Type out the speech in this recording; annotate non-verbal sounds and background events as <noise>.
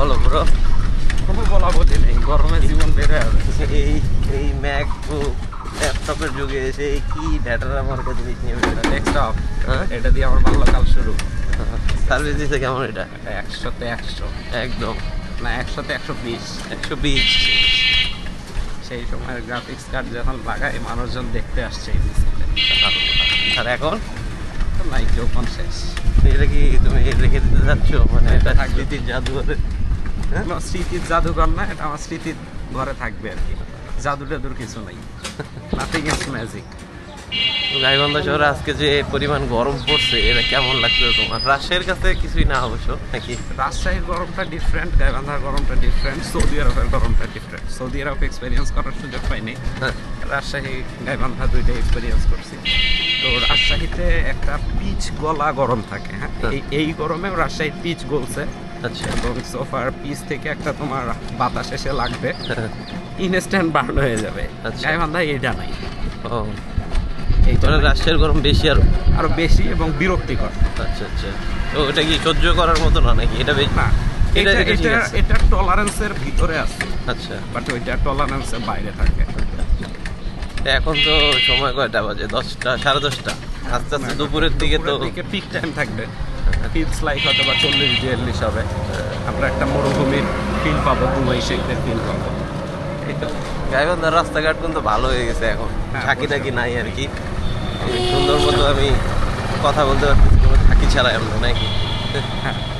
বলো ব্রো কোনো বলা বলি নেই। গরমে জীবন বেড়ে যাবে। এই এই ম্যাকবুক ল্যাপটপের যুগে এসে এই কি ডেটার আমার কাছে জিনিস নিয়ে বেরোয় ডেস্কটপ হ্যাঁ? এটা দিয়ে আমার ভালো কাল শুরু। সার্ভিস দিতে কেমন এটা? একশোতে একশো। একদম। না একশোতে একশো বিশ। একশো বিশ। সেই সময়ের গ্রাফিক্স কার্ড যখন লাগায় মানুষজন দেখতে আসছে এই ডিসপ্লে আর এখন? নাই কেউ শেষ। এটা কি তুমি রেখে দিতে যাচ্ছ? মানে এটা। স্মৃতির জাদুঘরে। স্মৃতির জাদুঘর না এটা আমার স্মৃতির ঘরে থাকবে আর কি। জাদু টাদুর কিছু নাই। নাথিং ইজ ম্যাজিক গাইবান্ধা শহরে আজকে যে পরিমাণ গরম পড়ছে এটা কেমন লাগছে তোমার? রাজশাহীর কাছে কিছুই না অবশ্য নাকি? রাজশাহীর গরমটা ডিফারেন্ট গাইবান্ধার গরমটা ডিফারেন্ট সৌদি আরবের গরমটা ডিফারেন্ট সৌদি আরব এক্সপিরিয়েন্স করার সুযোগ পাইনি। হ্যাঁ। রাজশাহী গাইবান্ধা দুইটা এক্সপিরিয়েন্স করছি। তো রাজশাহীতে একটা পিচ গলা গরম থাকে হ্যাঁ? হ্যাঁ। এই এই গরমেও রাজশাহীর পিচ গলছে। আচ্ছা এবং সোফার পিচ থেকে একটা তোমার বাতাস এসে লাগবে। <laughs> ইনস্ট্যান্ট বার্ন হয়ে যাবে। আচ্ছা। গাইবান্ধায় এটা নাই ও। এই তোরা রাজশাহীর গরম বেশি আরও আরও বেশি এবং বিরক্তিকর। আচ্ছা আচ্ছা। তো ওটা কি সহ্য করার মতো না নাকি? এটা বেশি না। এটা- এটা এটা টলারেন্সের ভিতরে আছে। আচ্ছা। বাট ওইটা টলারেন্সের বাইরে থাকে। এখন তো সময় কয়টা বাজে? দশটা সাড়ে দশটা। আস্তে আস্তে দুপুরের দিকে তো পিক টাইম থাকবে। ফিলস লাইক হয়তো বা চল্লিশ বিয়াল্লিশ হবে। আমরা একটা মরুভূমির ফিল পাবো দুবাই শেখদের ফিল পাবো। এই তো। গাইবান্ধার রাস্তাঘাট কিন্তু ভালো হয়ে গেছে এখন। ঢাকি ঝাঁকি টাকি নাই আর কি সুন্দর মতো আমি কথা বলতে পারতেছি থাকি ছাড়া ছাড়াই আমরা নাকি হ্যাঁ।